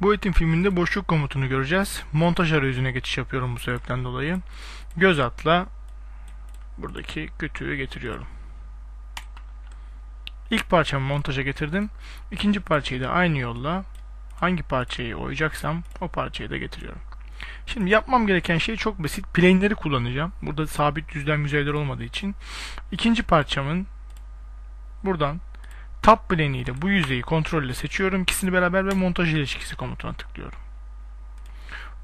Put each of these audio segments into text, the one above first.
Bu eğitim filminde boşluk komutunu göreceğiz. Montaj arayüzüne geçiş yapıyorum bu sebepten dolayı. Göz atla buradaki kütüğü getiriyorum. İlk parçamı montaja getirdim. İkinci parçayı da aynı yolla hangi parçayı oyacaksam o parçayı da getiriyorum. Şimdi yapmam gereken şey çok basit. Plane'leri kullanacağım. Burada sabit düzlem yüzeyler olmadığı için. İkinci parçamın buradan Tab ile bu yüzeyi kontrol ile seçiyorum. İkisini beraber ve montaj ilişkisi komutuna tıklıyorum.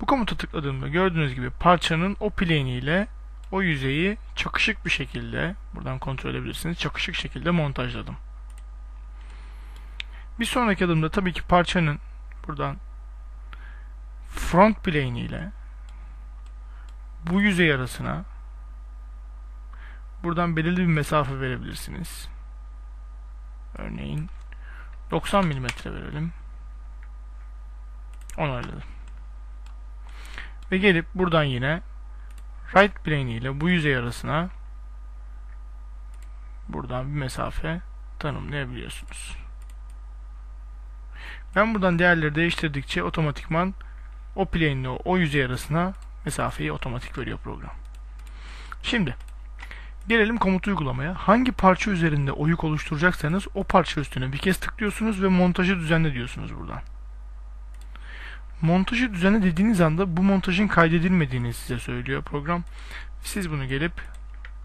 Bu komuta tıkladığımda gördüğünüz gibi parçanın o plane ile o yüzeyi çakışık bir şekilde buradan kontrol edebilirsiniz. Çakışık şekilde montajladım. Bir sonraki adımda tabii ki parçanın buradan front plane ile bu yüzey arasına buradan belirli bir mesafe verebilirsiniz. Örneğin 90 mm verelim. Onayladım. Ve gelip buradan yine right plane ile bu yüzey arasına buradan bir mesafe tanımlayabiliyorsunuz. Ben buradan değerleri değiştirdikçe otomatikman o plane ile o yüzey arasına mesafeyi otomatik veriyor program. Şimdi Gelelim komut uygulamaya. Hangi parça üzerinde oyuk oluşturacaksanız o parça üstüne bir kez tıklıyorsunuz ve montajı düzenle diyorsunuz buradan. Montajı düzenle dediğiniz anda bu montajın kaydedilmediğini size söylüyor program. Siz bunu gelip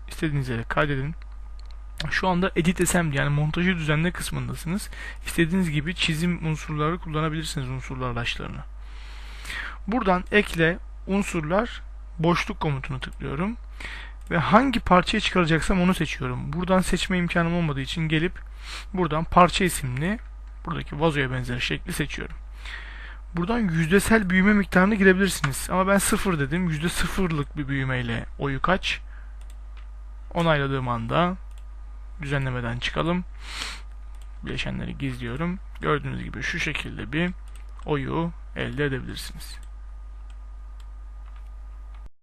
istediğiniz yere kaydedin. Şu anda Edit Assembly yani montajı düzenle kısmındasınız. İstediğiniz gibi çizim unsurları kullanabilirsiniz unsurlar araçlarını. Buradan ekle unsurlar boşluk komutunu tıklıyorum ve hangi parçayı çıkaracaksam onu seçiyorum. Buradan seçme imkanım olmadığı için gelip buradan parça isimli buradaki vazoya benzer şekli seçiyorum. Buradan yüzdesel büyüme miktarını girebilirsiniz. Ama ben sıfır dedim. Yüzde sıfırlık bir büyümeyle oyu kaç. Onayladığım anda düzenlemeden çıkalım. Bileşenleri gizliyorum. Gördüğünüz gibi şu şekilde bir oyu elde edebilirsiniz.